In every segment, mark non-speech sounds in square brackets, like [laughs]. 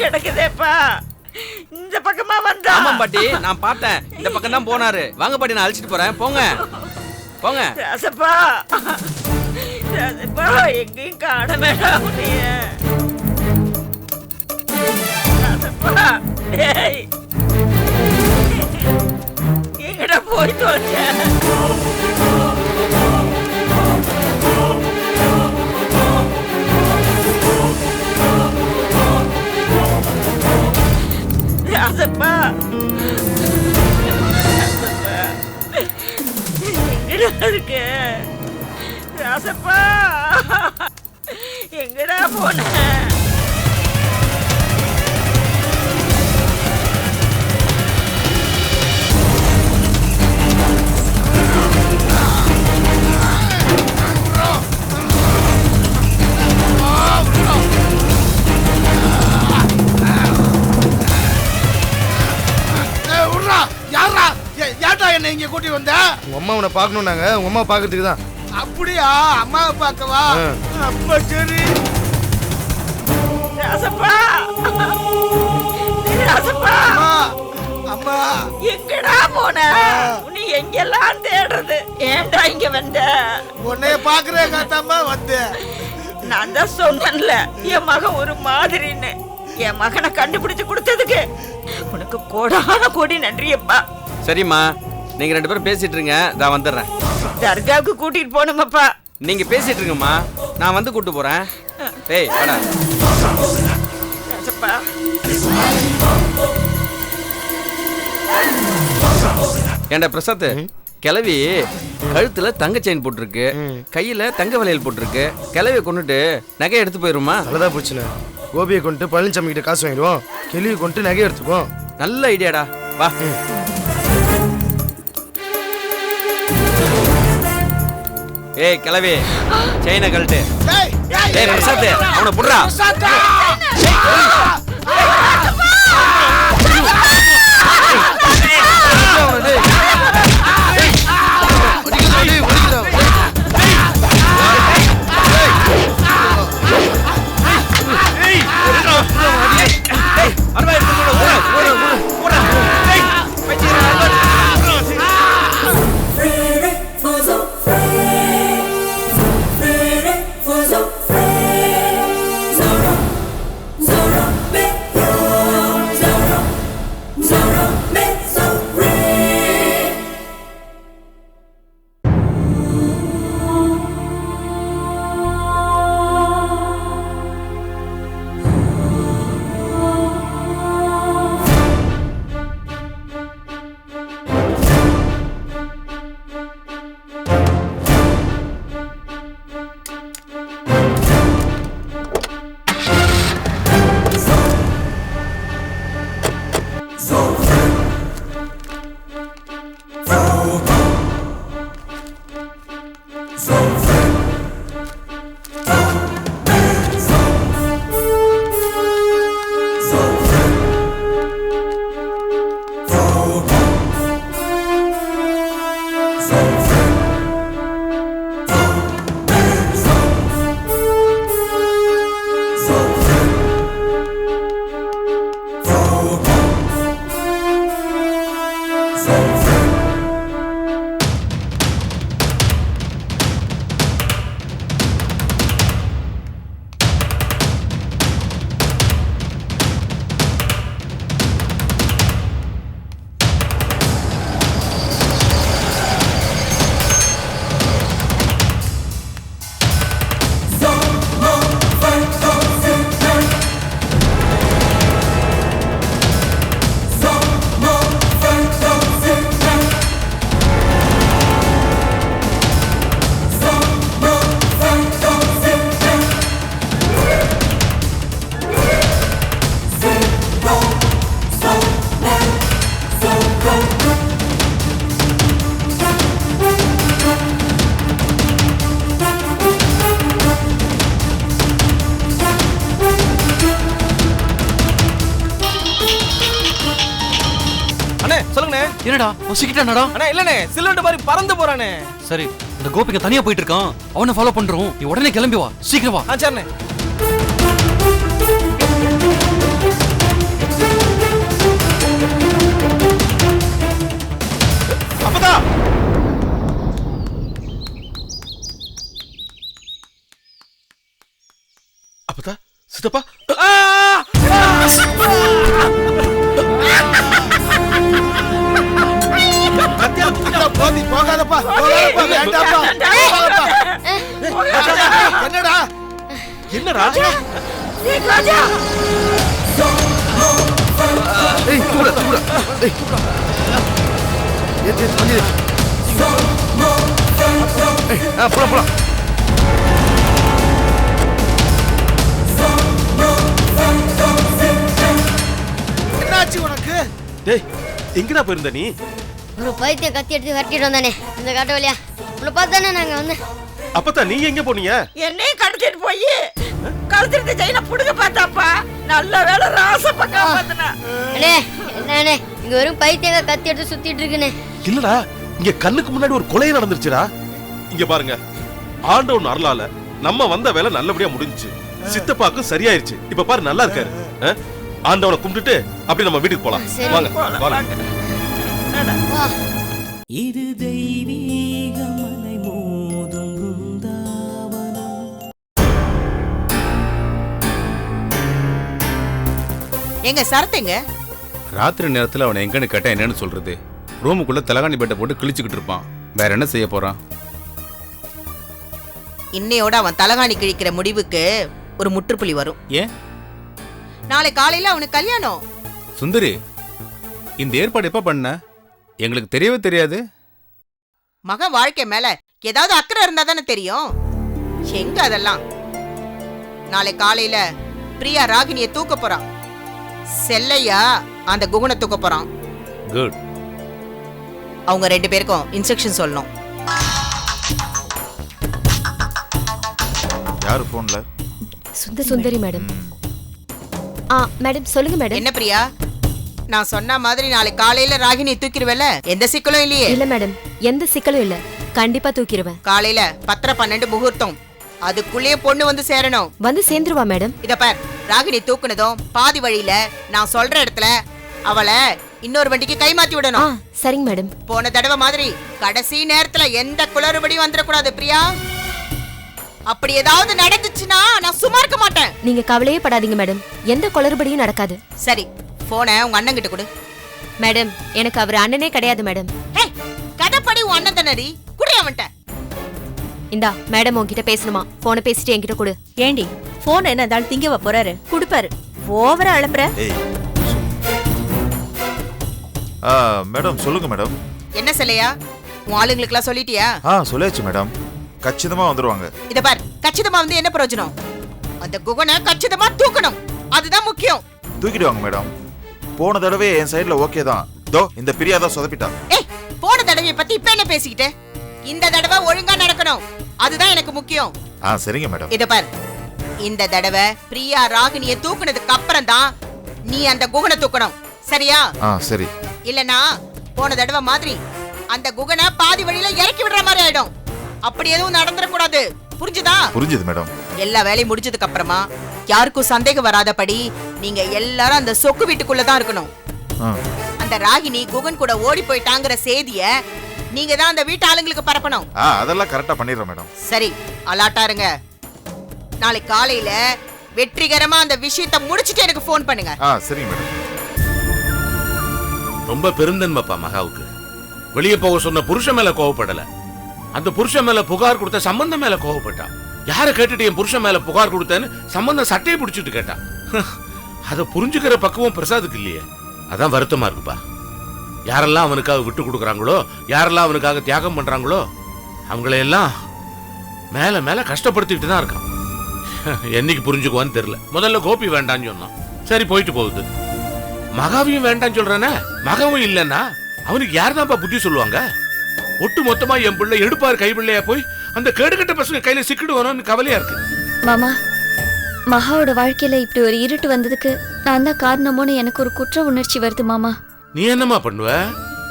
கிடக்குதேப்பா. இந்த பக்கமா வந்தா. ஆமா பாட்டி நான் பார்த்தேன். இந்த பக்கம் தான் போனாரு. வாங்க பாட்டி நான் அழைச்சிட்டு போறேன். போங்க. போங்க. ராசப்பா. ராசப்பா எங்கேயும் காண வேண்டாம் ராசப்பா எங்கடா போய் தோச்ச என்ன இங்க கூட்டி வந்த? உங்க அம்மா உன்னை பார்க்கணும் நாங்க உங்க அம்மா பார்க்கறதுக்கு தான் அப்படியா? அம்மாவை பார்க்கவா. அப்ப சரி. ராசப்பா ராசப்பா அம்மா. அம்மா. எங்கடா போன? உன்னை எங்கெல்லாம் தேடுறது? ஏன்டா இங்க வந்த? உன்னைய பாக்குறேன் காத்தாம வந்தேன் நான் தான் சொன்னேன்ல என் மகன் ஒரு மாதிரின்னு. என் மகனை கண்டுபிடிச்சு கொடுத்ததுக்கு. உனக்கு கோடான கோடி நன்றியப்பா. சரிம்மா. நீங்க ரெண்டு பேரும் பேசிட்டு இருங்க நான் வந்துடுறேன். தர்காவுக்கு கூட்டிட்டு போகணுமப்பா. நீங்க பேசிட்டு இருங்கம்மா நான் வந்து கூட்டு போறேன். ஏய் வாடா ஏண்டா பிரசாத் கிளவி கழுத்துல தங்க செயின் போட்டிருக்கு கையில தங்க வளையல் போட்டிருக்கு கிளவியை கொண்டுட்டு நகை எடுத்து போயிருமா? நல்லதா போச்சுண்ணே. கோபியை கொண்டு பழனிசாமி கிட்ட காசு வாங்கிடுவோம். கெளியை கொண்டு நகை எடுத்துப்போம் நல்ல ஐடியாடா வா. ஏய் கிளவி செயினை கழட்டு ஏய், பிரசாத் அவனை புடுறா பிரசாத்தா! என்னடா ஒசிக்கிட்டானடா அண்ணா இல்லண்ணே சிலிண்டர் மாதிரி பறந்து போறானே. சரி அந்த கோபிங்க தனியா போயிட்டு இருக்கான். அவனை ஃபாலோ பண்றோம். நீ உடனே கிளம்பி வா. சீக்கிரம் வா. ஆ சரிண்ணே. அப்பதா. அப்பதா சித்தப்பா என்னடா? ஏய், ராஜா! ஏய் தூட தூட ஏய் ஏத்து ஏத்து வண்டி ஏத்து. ஏய் ஆ போலாம் போலாம் என்னாச்சு உனக்கு? டேய் எங்கடா போயிருந்த நீ? ஒரு பைத்தியம் கத்தி எடுத்து விரட்டிட்டு வந்தானே. இந்த காட்டு வழியா. உங்களை பார்த்து தானே நாங்கள் வந்து அப்பத்தா நீங்க எங்க போனீங்க? என்னையும் கடத்திட்டு போய். கழுத்திருந்த ஜெயின புடுங்க பார்த்தாப்பா. நல்ல வேலை காப்பாத்தினா. அண்ணே என்னண்ணே இங்க வெறும் பைத்தியங்க கத்தி எடுத்து சுத்திட்டு இருக்குண்ணே. இல்லடா இங்க கண்ணுக்கு முன்னாடி ஒரு கொலை நடந்துருச்சுடா. இங்க பாருங்க ஆண்டவன் அருளால நம்ம வந்த வேலை நல்லபடியா முடிஞ்சுச்சு. சித்தப்பாக்கும் சரியாயிருச்சு. இப்ப பாரு நல்லா இருக்காரு? ஆண்டவனை கும்பிட்டுட்டு அப்படியே நம்ம வீட்டுக்கு போலாம். வாங்க வாங்க. இது தெய்வீக எங்க சரத்துங்க ராத்திரி நேரத்தில் அவனை எங்கன்னு கேட்டா என்னன்னு சொல்றது? ரூமுக்குள்ள தலகாணி பெட்டை போட்டு கிழிச்சுக்கிட்டு இருப்பான். வேற என்ன செய்ய போறான்? இன்னையோட அவன் தலகாணி கிழிக்கிற முடிவுக்கு ஒரு முற்றுப்புள்ளி வரும். ஏன்? நாளை காலையில அவனுக்கு கல்யாணம். சுந்தரி இந்த ஏற்பாடு எப்ப பண்ண? எங்களுக்கு தெரியவே தெரியாது. மகன் வாழ்க்கை மேல ஏதாவது அக்கறை இருந்தா தானே தெரியும். எங்க அதெல்லாம்? நாளை காலையில பிரியா ராகினிய தூக்க போறான். செல்லையா? அந்த குகுனை தூக்க போறான். குட் அவங்க ரெண்டு பேருக்கும் இன்ஸ்ட்ரக்ஷன் சொல்லணும். யாரு போன்ல சுந்தரி சுந்தரி மேடம். ஆ மேடம் சொல்லுங்க மேடம். என்ன பிரியா? நான் சொன்ன மாதிரி நாளை காலையில ராகினியை தூக்கிடுவேல எந்த சிக்கலும் இல்லையே. இல்ல மேடம் எந்த சிக்கலும் இல்ல. கண்டிப்பா தூக்கிடுவேன். காலையில பத்தரை பன்னெண்டு முகூர்த்தம். அதுக்குள்ளேயே பொண்ணு வந்து சேரணும். வந்து சேர்ந்துருவா மேடம். இத பார். ராகினி தூக்குனதும் பாதி வழியில நான் சொல்ற இடத்துல அவளை இன்னொரு வண்டிக்கு கை மாத்தி ஆ விடணும் சரிங்க மேடம். போன தடவை மாதிரி கடைசி நேரத்துல எந்த குளறுபடியும் வந்துடக்கூடாது பிரியா. அப்படி ஏதாவது நடந்துச்சுன்னா நான் சும்மா இருக்க மாட்டேன். நீங்க கவலையே படாதீங்க மேடம். எந்த குளறுபடியும் நடக்காது. சரி போனை உங்க அண்ணன் கிட்ட கொடு. மேடம் எனக்கு அவர் அண்ணனே கிடையாது மேடம். கதைப்படி உன் அண்ணன் தானடி? குடி அவன்கிட்ட. இந்தா மேடம் உன்கிட்ட பேசணுமா? போனை பேசிட்டு என்கிட்ட கொடு. ஏண்டி போன் என்ன இருந்தாலும் திங்கவ போறாரு? குடுப்பாரு. ஓவரா அலம்புற மேடம் சொல்லுங்க மேடம் என்ன சிலையா உன் ஆளுங்களுக்குலாம் சொல்லிட்டியா? ஆ சொல்லியாச்சு மேடம் கச்சிதமா வந்துருவாங்க. இத பார் கச்சிதமா வந்து என்ன பிரயோஜனம்? அந்த குகனை கச்சிதமா தூக்கணும். அதுதான் முக்கியம். தூக்கிடுவாங்க மேடம் போன தடவை என் சைடுல ஓகே தான். தோ இந்த பிரியா தான் சொதப்பிட்டா. ஏய் போன தடவைய பத்தி இப்ப என்ன பேசிக்கிட்டு? இந்த தடவை ஒழுங்கா நடக்கணும். அதுதான் எனக்கு முக்கியம். ஆ சரிங்க மேடம். இத பார். இந்த தடவை பிரியா ராகினிய தூக்குனதுக்கு அப்புறம் தான் நீ அந்த குகனை தூக்கணும். சரியா? ஆ சரி. இல்லனா போன தடவை மாதிரி அந்த குகனை பாதி வழியில இறக்கி விடுற மாதிரி ஆயிடும். அப்படி எதுவும் நடந்துடக்கூடாது புரிஞ்சுதா? புரிஞ்சுது மேடம். எல்லா வேலையும் முடிஞ்சதுக்கு அப்புறமா யாருக்கும் சந்தேகம் வராதபடி நீங்க எல்லாரும் அந்த சொக்கு வீட்டுக்குள்ள தான் இருக்கணும். ஆ. அந்த ராகினி குகன் கூட ஓடி போயிட்டாங்கிற செய்திய நீங்க தான் அந்த வீட்டு ஆளுங்களுக்கு பரப்பணும். ஆ அதெல்லாம் கரெக்டா பண்ணிடுறேன் மேடம். சரி அலாட்டா இருங்க. நாளை காலையில வெற்றிகரமா அந்த விஷயத்தை முடிச்சிட்டு எனக்கு ஃபோன் பண்ணுங்க. ஆ சரிங்க மேடம். ரொம்ப பெருந்தன்மைப்பா மகாவுக்கு. வெளியே போக சொன்ன புருஷன் மேல கோவப்படல. அந்த புருஷன் மேல புகார் கொடுத்த சம்பந்தம் மேல கோவப்பட்டா. யாரை கேட்டுட்டு என் புருஷன் மேல புகார் கொடுத்தேன்னு சம்பந்தம் சட்டையை பிடிச்சிட்டு கேட்டா. அதை புரிஞ்சுக்கிற பக்குவம் பிரசாதுக்கு இல்லையே. அதான் வருத்தமா இருக்குப்பா. யாரெல்லாம் அவனுக்காக விட்டு கொடுக்குறாங்களோ யாரெல்லாம் அவனுக்காக தியாகம் பண்றாங்களோ அவங்களையெல்லாம் மேலே மேலே கஷ்டப்படுத்திக்கிட்டு தான் இருக்கான். [laughs] என்னைக்கு புரிஞ்சுக்குவான்னு தெரில முதல்ல கோபி வேண்டான்னு சொன்னான். சரி போயிட்டு போகுது. மகாவையும் வேண்டாம்னு சொல்கிறானே மகவும் இல்லைன்னா அவனுக்கு யார்தான்ப்பா புத்தி சொல்லுவாங்க? ஒட்டு மொத்தமா என் பிள்ளை எடுப்பார் கைப்பிள்ளையா போய் அந்த கேடுகட்ட பசங்க கையில சிக்கிடுவானோன்னு கவலையா இருக்கு. மாமா மகாவோட வாழ்க்கையில இப்படி ஒரு இருட்டு வந்ததுக்கு நான் தான் காரணமோன்னு எனக்கு ஒரு குற்ற உணர்ச்சி வருது மாமா. நீ என்னம்மா பண்ணுவ?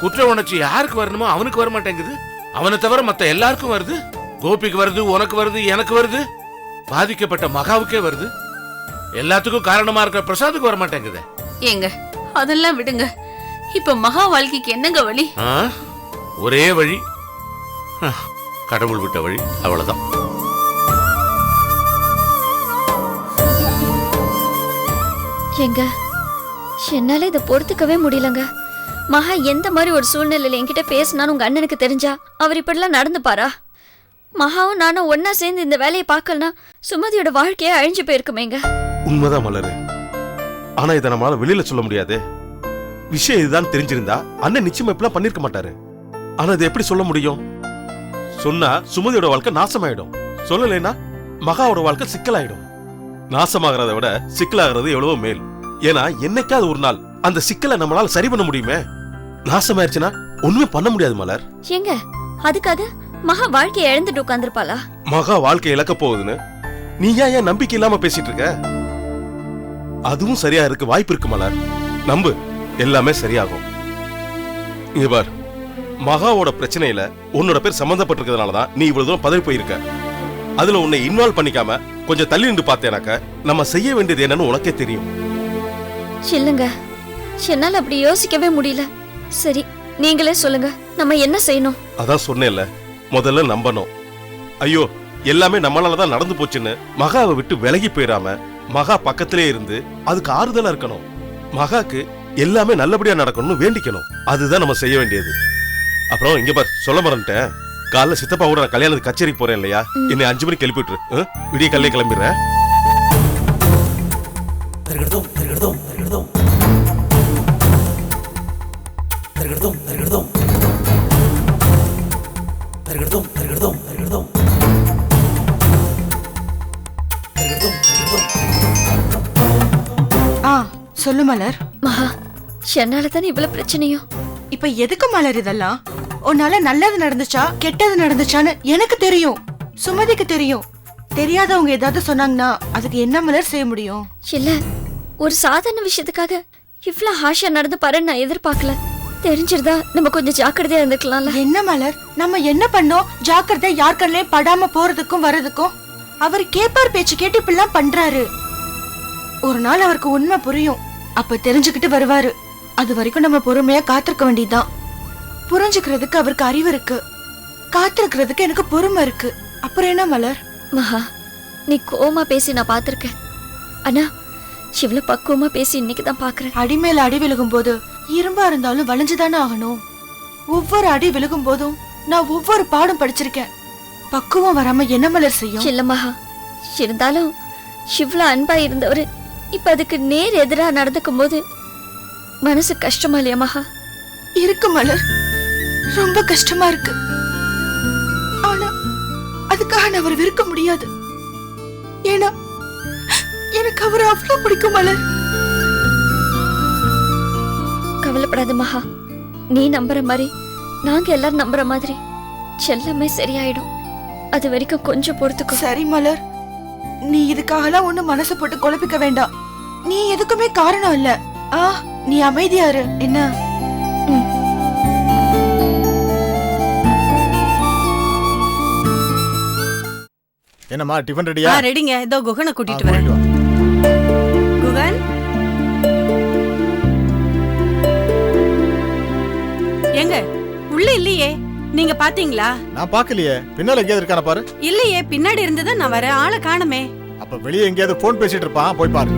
குற்ற உணர்ச்சி யாருக்கு வரணுமோ அவனுக்கு வர மாட்டேங்குது அவனை தவிர மத்த எல்லாருக்கும் வருது. கோபிக்கு வருது உனக்கு வருது எனக்கு வருது. பாதிக்கப்பட்ட மகாவுக்கே வருது. எல்லாத்துக்கும் காரணமா இருக்கிற பிரசாத்துக்கு வர மாட்டேங்குது ஏங்க அதெல்லாம் விடுங்க. இப்ப மகா வாழ்க்கைக்கு என்னங்க வழி? ஆ? ஒரே வழி. ஆ, கடவுள் விட்ட வழி அவ்வளவுதான். ஏங்க என்னால இதை பொறுத்துக்கவே முடியலங்க. மகா எந்த மாதிரி ஒரு சூழ்நிலையில என்கிட்ட பேசினான்னு உங்க அண்ணனுக்கு தெரிஞ்சா அவர் இப்படிலாம் நடந்துப்பாரா? மகாவும் நானும் ஒன்னா சேர்ந்து இந்த வேலையை பார்க்கலனா சுமதியோட வாழ்க்கையே அழிஞ்சு போயிருக்குமேங்க. உண்மைதான் மலரு. ஆனா இதை நம்மளால வெளியில சொல்ல முடியாது. விஷயம் இதுதான் தெரிஞ்சிருந்தா அண்ணன் நிச்சயம் இப்பெல்லாம் பண்ணிருக்க மாட்டாரு. ஆனா இதை எப்படி சொல்ல முடியும்? சொன்னா சுமதியோட வாழ்க்கை நாசமாயிடும். சொல்லலைன்னா மகாவோட வாழ்க்கை சிக்கலாயிடும். நாசமாகறத விட சிக்கலாகிறது எவ்வளவோ மேல். ஏன்னா என்னைக்காவது ஒரு நாள் அந்த சிக்கலை நம்மளால சரி பண்ண முடியுமே? நாசமாயிருச்சுன்னா ஒண்ணுமே பண்ண முடியாது மலர். ஏங்க அதுக்காக மகா வாழ்க்கையை இழந்துட்டு உட்காந்துருப்பாளா மகா வாழ்க்கை இழக்க போகுதுன்னு நீ ஏன் ஏன் நம்பிக்கை இல்லாம பேசிட்டு இருக்க? அதுவும் சரியா இருக்கு வாய்ப்பு இருக்கு மலர். நம்பு எல்லாமே சரியாகும். இங்க பார் மகாவோட பிரச்சனையில உன்னோட பேர் சம்பந்தப்பட்டிருக்கிறதுனால தான் நீ இவ்வளவு தூரம் பதவி போயிருக்க. அதுல உன்னை இன்வால்வ் பண்ணிக்காம கொஞ்சம் தள்ளி நின்று பார்த்தேனாக்க நம்ம செய்ய வேண்டியது என்னன்னு உனக்கே தெரியும். இல்லைங்க. என்னால அப்படி யோசிக்கவே முடியல. சரி நீங்களே சொல்லுங்க. நம்ம என்ன செய்யணும்? அதான் சொன்னேன்ல முதல்ல நம்பணும். ஐயோ எல்லாமே நம்மளால தான் நடந்து போச்சுன்னு. மகாவை விட்டு விலகி போயிடாம மகா பக்கத்திலே இருந்து அதுக்கு ஆறுதலா இருக்கணும். மகாக்கு எல்லாமே நல்லபடியா நடக்கணும்னு வேண்டிக்கணும். அதுதான் நம்ம செய்ய வேண்டியது. அப்புறம் இங்க பார் சொல்ல மறந்துட்டேன். காலைல சித்தப்பா கூட நான் கல்யாணத்துக்கு கச்சேரிக்கு போறேன் இல்லையா? என்னை அஞ்சு மணிக்கு எழுப்பி விட்டுரு ம்? விடிய கல்லே கிளம்பிடுறேன். மலர்? மகா என்னால தானே இவ்வளவு பிரச்சனையும்? இப்ப எதுக்கு மலர் இதெல்லாம்? உன்னால நல்லது நடந்துச்சா கெட்டது நடந்துச்சான்னு எனக்கு தெரியும். சுமதிக்கு தெரியும். தெரியாதவங்க ஏதாவது சொன்னாங்கன்னா அதுக்கு என்ன மலர் செய்ய முடியும்? இல்ல ஒரு சாதாரண விஷயத்துக்காக இவ்ளோ ஹாஷா நடந்து பாருன்னு நான் எதிர்பார்க்கல. தெரிஞ்சிருந்தா நம்ம கொஞ்சம் ஜாக்கிரதையா இருந்துக்கலாம்ல. என்ன மலர்? நம்ம என்ன பண்ணோம்? ஜாக்கிரதை யார் கண்ணிலையும் படாம போறதுக்கும் வர்றதுக்கும்? அவர் கேப்பார் பேச்சு கேட்டு இப்படிலாம் பண்றாரு. ஒரு நாள் அவருக்கு உண்மை புரியும். அப்ப தெரிஞ்சுக்கிட்டு வருவாரு. அது வரைக்கும் நம்ம பொறுமையா காத்திருக்க வேண்டியதுதான். புரிஞ்சுக்கிறதுக்கு அவருக்கு அறிவு இருக்கு. காத்திருக்கிறதுக்கு எனக்கு பொறுமை இருக்கு. அப்புறம் என்ன மலர்? மகா நீ கோமா பேசி நான் பார்த்திருக்கேன். ஆனா இவ்வளவு பக்குவமா பேசி இன்னைக்கு தான் பாக்குறேன் அடிமேல அடி விழுகும் போது இரும்பா இருந்தாலும் வளைஞ்சுதானே ஆகணும். ஒவ்வொரு அடி விழுகும் போதும் நான் ஒவ்வொரு பாடம் படிச்சிருக்கேன். பக்குவம் வராம என்ன மலர் செய்யும்? இல்ல மகா இருந்தாலும் இவ்வளவு அன்பா இருந்தவரு இப்ப அதுக்கு நேர் எதிரா நடந்துக்கும் போது மனசு கஷ்டமா இல்லையா மகா? இருக்கு மலர். ரொம்ப கஷ்டமா இருக்கு. ஆனா அதுக்காக நான் அவரை வெறுக்க முடியாது. ஏன்னா எனக்கு அவரை அவ்வளவு பிடிக்கும் மலர். கவலைப்படாத மகா. நீ நம்புற மாதிரி நாங்க எல்லாரும் நம்புற மாதிரி எல்லாமே சரியாயிடும். அது வரைக்கும் கொஞ்சம் பொறுத்துக்கோ. சரி மலர். நீ இதுக்காகலாம் ஒண்ணு மனசை போட்டு குழப்பிக்க வேண்டாம். நீ எதுக்குமே காரணம் இல்ல. ஆ நீ அமைதியா இரு என்ன என்னம்மா டிஃபன் ரெடியா? ரெடிங்க. இதோ குகனை கூட்டிட்டு வரேன். குகன்? ஏங்க உள்ள இல்லையே. நீங்க பாத்தீங்களா? நான் பார்க்கலையே பின்னால எங்கேயாவது இருக்கான பாரு. இல்லையே பின்னாடி இருந்துதான் நான் வரேன். ஆளை காணுமே. அப்ப வெளியே எங்கேயாவது ஃபோன் பேசிட்டு இருப்பான். போய் பாரு.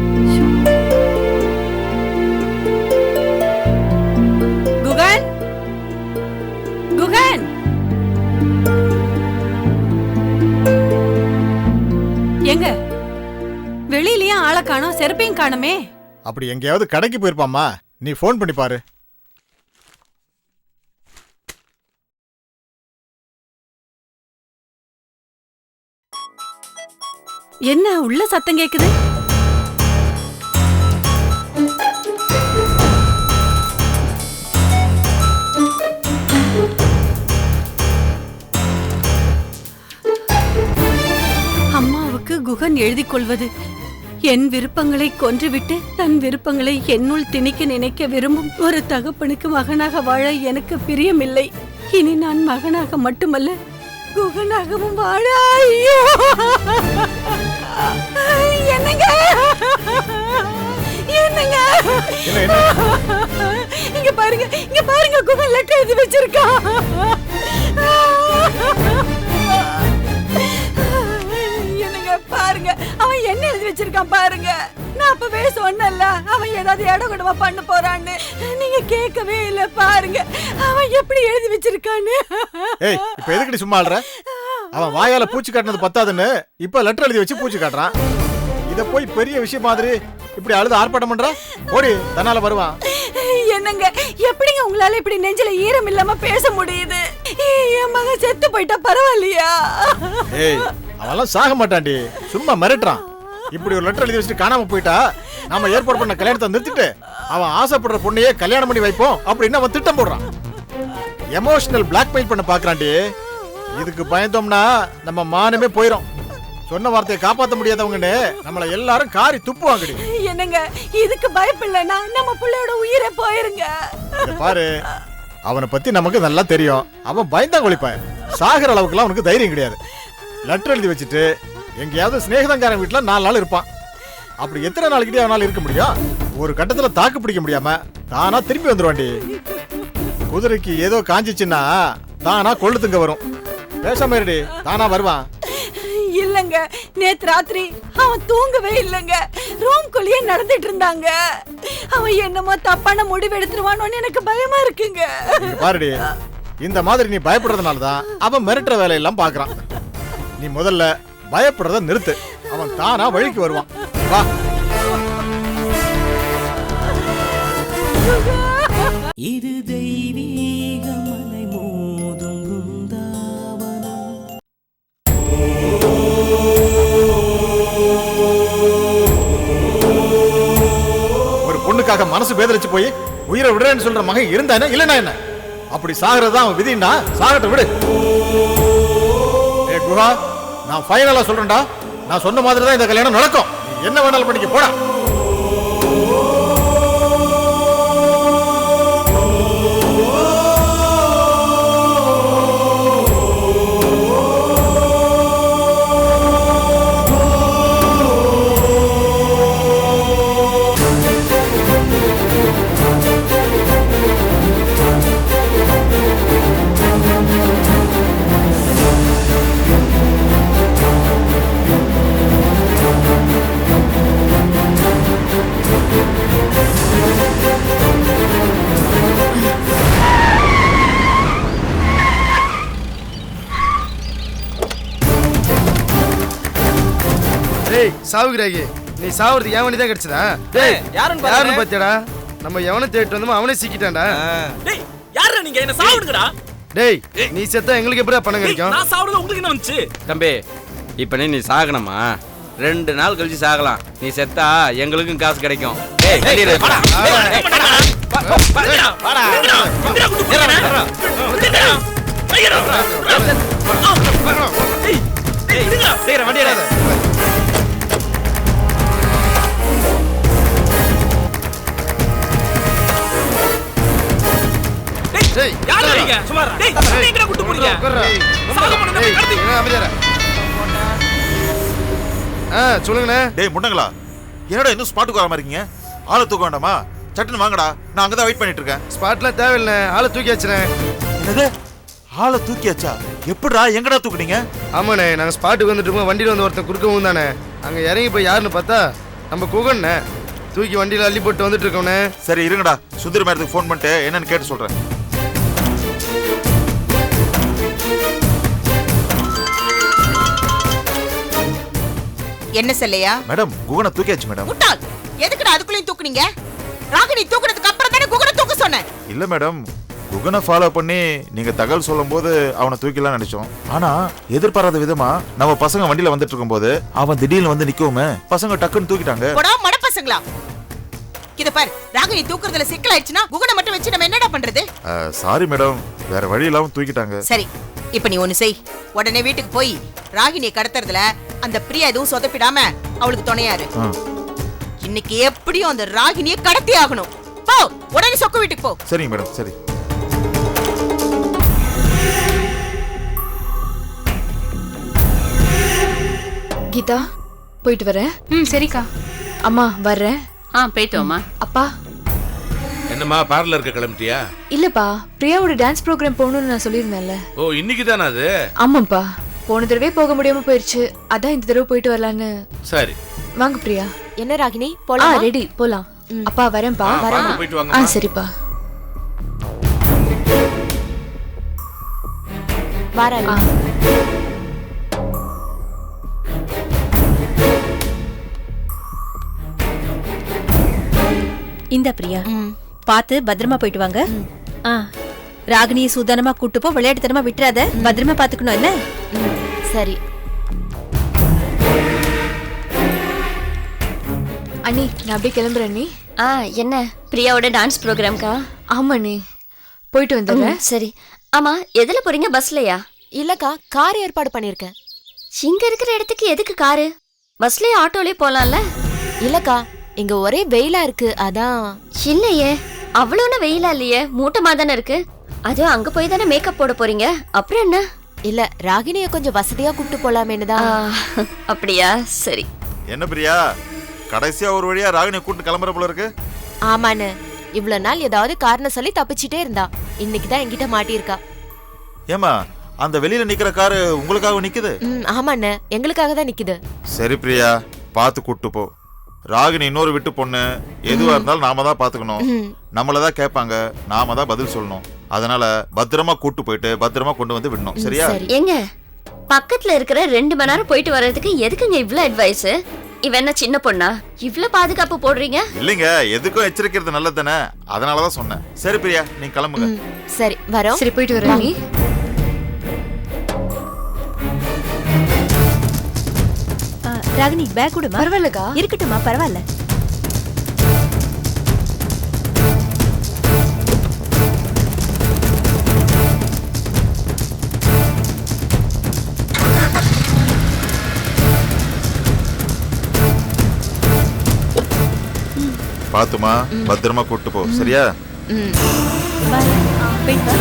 குகன்? குகன்? எங்க? வெளியிலயும் ஆளை காணோம் செருப்பையும் காணுமே. அப்படி எங்கேயாவது கடைக்கு போயிருப்பாம்மா. நீ ஃபோன் பண்ணி பாரு. என்ன உள்ள சத்தம் கேக்குது? அம்மாவுக்கு குகன் எழுதி கொள்வது. என் விருப்பங்களை கொன்றுவிட்டு தன் விருப்பங்களை என்னுள் திணிக்க நினைக்க விரும்பும் ஒரு தகப்பனுக்கு மகனாக வாழ எனக்கு பிரியமில்லை. இனி நான் மகனாக மட்டுமல்ல குகனாகவும் வாழ. ஐயோ. என்னங்க? என்னங்க? இங்க பாருங்க இங்க பாருங்க குகன் லெட்டர் எழுதி வச்சிருக்கான் என்னங்க பாருங்க அவன் என்ன எழுதி வச்சிருக்கான் பாருங்க. நான் அப்பவே சொன்னேன்ல அவன் ஏதாவது இடம் கொடுமா பண்ண போறான்னு. நீங்க கேட்கவே இல்ல பாருங்க. அவன் எப்படி எழுதி வச்சிருக்கான்னு. ஏய் இப்ப எதுக்குடி சும்மா ஆடுற அவன் வாயால பூச்சி காட்டினது பத்தாதுன்னு இப்ப லெட்டர் எழுதி வச்சு பூச்சி காட்டுறான். இத போய் பெரிய விஷயம் மாதிரி இப்படி அழுது ஆர்ப்பாட்டம் பண்ற? ஓடி தன்னால வருவான். என்னங்க எப்படிங்க உங்களால இப்படி நெஞ்சில ஈரம் இல்லாம பேச முடியுது? என் மகன் செத்து போயிட்டா பரவாயில்லையா? ஏய் அவன்லாம் சாக மாட்டான்டி. சும்மா மிரட்டுறான். இப்படி ஒரு லெட்டர் எழுதி வச்சுட்டு காணாம போயிட்டா நாம ஏற்பாடு பண்ண கல்யாணத்தை நிறுத்திட்டு அவன் ஆசைப்படுற பொண்ணையே கல்யாணம் பண்ணி வைப்போம் அப்படின்னு அவன் திட்டம் போடுறான். எமோஷனல் பிளாக்மெயில் பண்ண பாக்குறான்டி. இதுக்கு பயந்தோம்னா நம்ம மானமே போயிடும் சொன்ன வார்த்தையை காப்பாத்த முடியாதவங்கன்னு நம்மள எல்லாரும் காரி துப்புவாங்கடி. என்னங்க இதுக்கு பயப்படலன்னா நம்ம பிள்ளையோட உயிரை போயிருங்க. பாரு அவனை பத்தி நமக்கு நல்லா தெரியும். அவன் பயந்தான் கொளிப்பான் சாகிற அளவுக்குலாம் அவனுக்கு தைரியம் கிடையாது. லெட்டர் எழுதி வச்சுட்டு எங்கேயாவது சிநேகிதங்காரன் வீட்டுல நாலு நாள் இருப்பான். அப்படி எத்தனை நாளைக்கிட்டே அவனால இருக்க முடியும் ஒரு கட்டத்துல தாக்கு பிடிக்க முடியாம தானா திரும்பி வந்துருவான்டி. குதிரைக்கு ஏதோ காஞ்சிச்சுன்னா தானா கொள்ளுத்துங்க வரும். பேசாம இருடி தானா வருவான். இல்லங்க நேத்து ராத்திரி அவன் தூங்கவே இல்லங்க. ரூம்குள்ளேயே நடந்துட்டு இருந்தாங்க. அவன் என்னமோ தப்பான முடிவு எடுத்துருவானோன்னு எனக்கு பயமா இருக்குங்க. பாருடி இந்த மாதிரி நீ பயப்படுறதுனால தான் அவன் மிரட்டுற வேலையெல்லாம் பார்க்கறான் நீ முதல்ல பயப்படுறத நிறுத்து. அவன் தானா வழிக்கு வருவான். வா. இது தெய்வீக மலை மோதும் பிருந்தாவனம் ஒரு பொண்ணுக்காக மனசு பேதலிச்சு போய் உயிரை விடுறேன்னு சொல்ற மகன் இருந்தானே இல்லைனா என்ன? அப்படி சாகிறதா அவன் விதின்னா சாகட்ட விடு. ஏ குஹா நான் ஃபைனலாக சொல்றேன்டா. நான் சொன்ன மாதிரி தான் இந்த கல்யாணம் நடக்கும். என்ன வேணாலும் பண்ணிக்க போடா. டேய் சாவுகிறாகி நீ சாவுறது வண்டி தான் கிடைச்சதா? டேய் யாருன்னு. யாருன்னு பாத்தியாடா? நம்ம எவனை தேடிட்டு வந்தோமோ அவனே சிக்கிட்டான்டா. டேய் யாரா நீங்க? என்ன சாவுடுங்கடா. டேய் நீ செத்தா எங்களுக்கு எப்படிடா பணம் கிடைக்கும்? நான் சாவுடுறது உங்களுக்கு என்ன வந்துச்சு? தம்பி இப்ப நீ நீ சாகணுமா? ரெண்டு நாள் கழிச்சு சாகலாம். நீ செத்தா எங்களுக்கும் காசு கிடைக்கும். ஏய் டேய், யாரா நீங்க? டேய், என்ன எங்கடா கூட்டு போறீங்க? சாக ஆ சொல்லுங்கண்ணே. டேய் முண்டங்களா என்னடா இன்னும் ஸ்பாட்டுக்கு வர மாதிரி இருக்கீங்க? ஆளை தூக்க வேண்டாமா? சட்டுன்னு வாங்கடா. நான் அங்கதான் வெயிட் பண்ணிட்டு இருக்கேன். ஸ்பாட்லாம் தேவையில்லை. ஆளை தூக்கி என்னது? ஆளை தூக்கியாச்சா எப்படிடா எங்கடா தூக்குனீங்க? ஆமாண்ணே நாங்கள் ஸ்பாட்டுக்கு வந்துட்டு இருக்கோம் வண்டியில் வந்து ஒருத்தன் குறுக்கவும் தானே அங்கே இறங்கி போய் யாருன்னு பார்த்தா நம்ம குகண்ணே. தூக்கி வண்டியில் அள்ளி போட்டு வந்துட்டு இருக்கோண்ணே சரி இருங்கடா. சுந்தரி மேடத்துக்கு ஃபோன் பண்ணிட்டு என்னன்னு கேட்டு சொல்றேன். என்ன செல்லையா? மேடம் குகனை தூக்கியாச்சு மேடம். முட்டாள்! எதுக்குடா அதுக்குள்ளேயும் தூக்குனீங்க? ராகினி தூக்குனதுக்கு அப்புறம் தானே குகனை தூக்க சொன்னேன். இல்ல மேடம் குகனை ஃபாலோ பண்ணி நீங்க தகவல் சொல்லும்போது அவனை தூக்கிலாம் நினைச்சோம். ஆனா எதிர்பாராத விதமா நம்ம பசங்க வண்டியில வந்துட்டு இருக்கும்போது அவன் திடீர்னு வந்து நிக்கவுமே பசங்க டக்குன்னு தூக்கிட்டாங்க. போடா மட பசங்களா இத பாரு ராகினி தூக்குறதுல சிக்கலாயிடுச்சுன்னா குகனை மட்டும் வச்சு நம்ம என்னடா பண்றது? சாரி மேடம் வேற வழி இல்லாம தூக்கிட்டாங்க. சரி இப்ப நீ ஒண்ணு செய். உடனே வீட்டுக்கு போய் ராகினியை கடத்துறதுல அந்த பிரியா எதுவும் சொதப்பிடாம அவளுக்கு துணையாரு. இன்னைக்கு எப்படியும் அந்த ராகினியை கடத்தி ஆகணும். போ உடனே சொக்க வீட்டுக்கு போ. சரிங்க மேடம் சரி. கீதா போயிட்டு வரேன்? ம் சரிக்கா. அம்மா வர்றேன். ஆ போயிட்டோம்மா அப்பா. என்னம்மா பார்லருக்கு கிளம்பிட்டியா? இல்லப்பா பிரியாவோட டான்ஸ் ப்ரோக்ராம் போகணும்னு நான் சொல்லியிருந்தேன்ல. ஓ இன்னைக்கு தானே அது? ஆமாப்பா போன தடவை போக முடியாம போயிருச்சு. அதான் இந்த தடவை போயிட்டு வரலான்னு. சரி. வாங்க பிரியா. என்ன ராகினி? ஆ போலாம். ரெடி போலாம் அப்பா வரேன்ப்பா ஆ, வாங்க, போயிட்டு வாங்கம்மா. ஆ சரிப்பா. வாரா இந்த பிரியா பார்த்து பத்திரமா போயிட்டு வாங்க. ஆ ராகினியை சூதானமா கூட்டு போ விளையாட்டுத்தனமா விட்டுறாத. பத்திரமா பாத்துக்கணும் என்ன? சரி. அண்ணி நான் அப்படியே கிளம்புறேன் நீ ஆ என்ன? பிரியாவோட டான்ஸ் ப்ரோக்ராம்க்கா ஆமா நீ போயிட்டு வந்துடுறேன். சரி. ஆமா எதுல போறீங்க பஸ்லயா இல்லக்கா கார் ஏற்பாடு பண்ணிருக்கேன் இங்க இருக்கிற இடத்துக்கு எதுக்கு காரு பஸ்லயே ஆட்டோலயே போலாம்ல? இல்லக்கா இங்க ஒரே வெயிலா இருக்கு அதான். இல்லையே. அவ்வளோன்னு வெயிலா இல்லையே. மூட்டமா தானே இருக்கு? அதுவும் அங்க போய் தானே மேக்கப் போட போறீங்க? அப்புறம் என்ன? இல்ல ராகினிய கொஞ்சம் வசதியா கூட்டு போலாமேன்னு தான். அப்படியா? சரி. என்ன பிரியா? கடைசியா ஒரு வழியா ராகினி கூட்டு கிளம்புற போல இருக்கு? ஆமாண்ணு இவ்வளவு நாள் ஏதாவது காரணம் சொல்லி தப்பிச்சிட்டே இருந்தா. இன்னைக்கு தான் என்கிட்ட மாட்டியிருக்கா. ஏமா அந்த வெளியில நிக்கிற காரு உங்களுக்காக நிக்குது? ம் ஆமாண்ணே. எங்களுக்காக தான் நிக்குது. சரி பிரியா பார்த்து கூட்டு போ. ராகினி இன்னொரு விட்டு பொண்ணு. எதுவா இருந்தாலும் நாம தான் பாத்துக்கணும். நம்மள தான் கேட்பாங்க நாம தான் பதில் சொல்லணும். அதனால பத்திரமா கூட்டு போயிட்டு பத்திரமா கொண்டு வந்து விடணும். சரியா? ஏங்க பக்கத்துல இருக்கிற ரெண்டு மணி நேரம் போயிட்டு வர்றதுக்கு எதுக்குங்க இவ்ளோ அட்வைஸ் இவ என்ன சின்ன பொண்ணா? இவ்ளோ பாதுகாப்பு போடுறீங்க? இல்லைங்க எதுக்கும் எச்சரிக்கிறது நல்லது தானே. அதனாலதான் சொன்னேன். சரி பிரியா நீ கிளம்புங்க. சரி வரோம். சரி போயிட்டு வரேன். ராகினி பேக் கொடுமா? பரவாயில்லக்கா. இருக்கட்டுமா பரவாயில்ல. பாத்துமா பத்திரமா கூட்டு போ. சரியா? ம். பாய் போயிட்டு